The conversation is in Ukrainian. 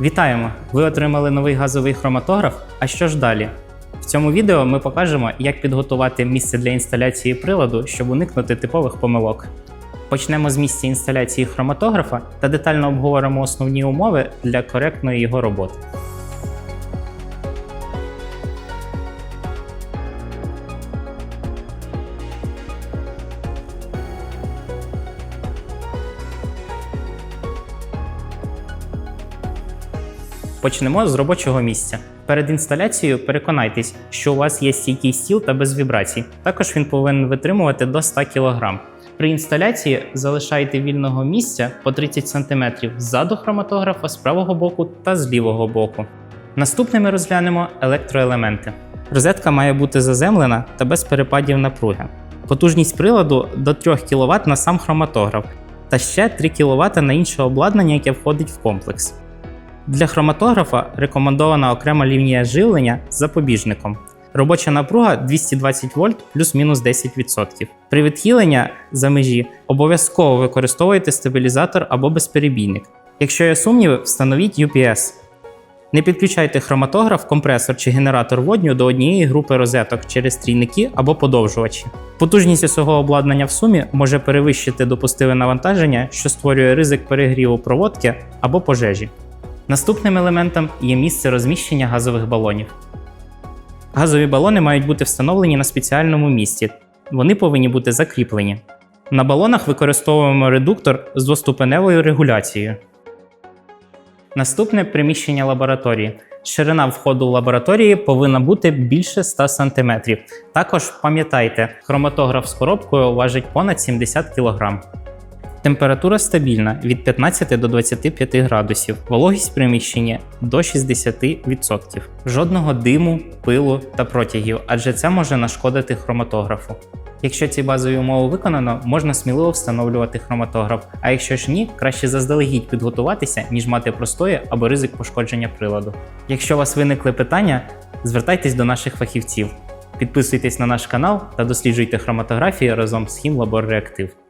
Вітаємо! Ви отримали новий газовий хроматограф. А що ж далі? В цьому відео ми покажемо, як підготувати місце для інсталяції приладу, щоб уникнути типових помилок. Почнемо з місця інсталяції хроматографа та детально обговоримо основні умови для коректної його роботи. Почнемо з робочого місця. Перед інсталяцією переконайтесь, що у вас є стійкий стіл та без вібрацій. Також він повинен витримувати до 100 кг. При інсталяції залишайте вільного місця по 30 см ззаду хроматографа з правого боку та з лівого боку. Наступне ми розглянемо електроелементи. Розетка має бути заземлена та без перепадів напруги. Потужність приладу до 3 кВт на сам хроматограф та ще 3 кВт на інше обладнання, яке входить в комплекс. Для хроматографа рекомендована окрема лінія живлення з запобіжником. Робоча напруга 220 вольт плюс-мінус 10%. При відхиленні за межі обов'язково використовуйте стабілізатор або безперебійник. Якщо є сумніви, встановіть UPS. Не підключайте хроматограф, компресор чи генератор водню до однієї групи розеток через трійники або подовжувачі. Потужність усього обладнання в сумі може перевищити допустиве навантаження, що створює ризик перегріву проводки або пожежі. Наступним елементом є місце розміщення газових балонів. Газові балони мають бути встановлені на спеціальному місці. Вони повинні бути закріплені. На балонах використовуємо редуктор з двоступеневою регуляцією. Наступне приміщення лабораторії. Ширина входу в лабораторії повинна бути більше 100 см. Також пам'ятайте, хроматограф з коробкою важить понад 70 кг. Температура стабільна від 15 до 25 градусів, вологість приміщення до 60%. Жодного диму, пилу та протягів, адже це може нашкодити хроматографу. Якщо ці базові умови виконано, можна сміливо встановлювати хроматограф. А якщо ж ні, краще заздалегідь підготуватися, ніж мати простої або ризик пошкодження приладу. Якщо у вас виникли питання, звертайтесь до наших фахівців. Підписуйтесь на наш канал та досліджуйте хроматографію разом з Хімлабор Реактив.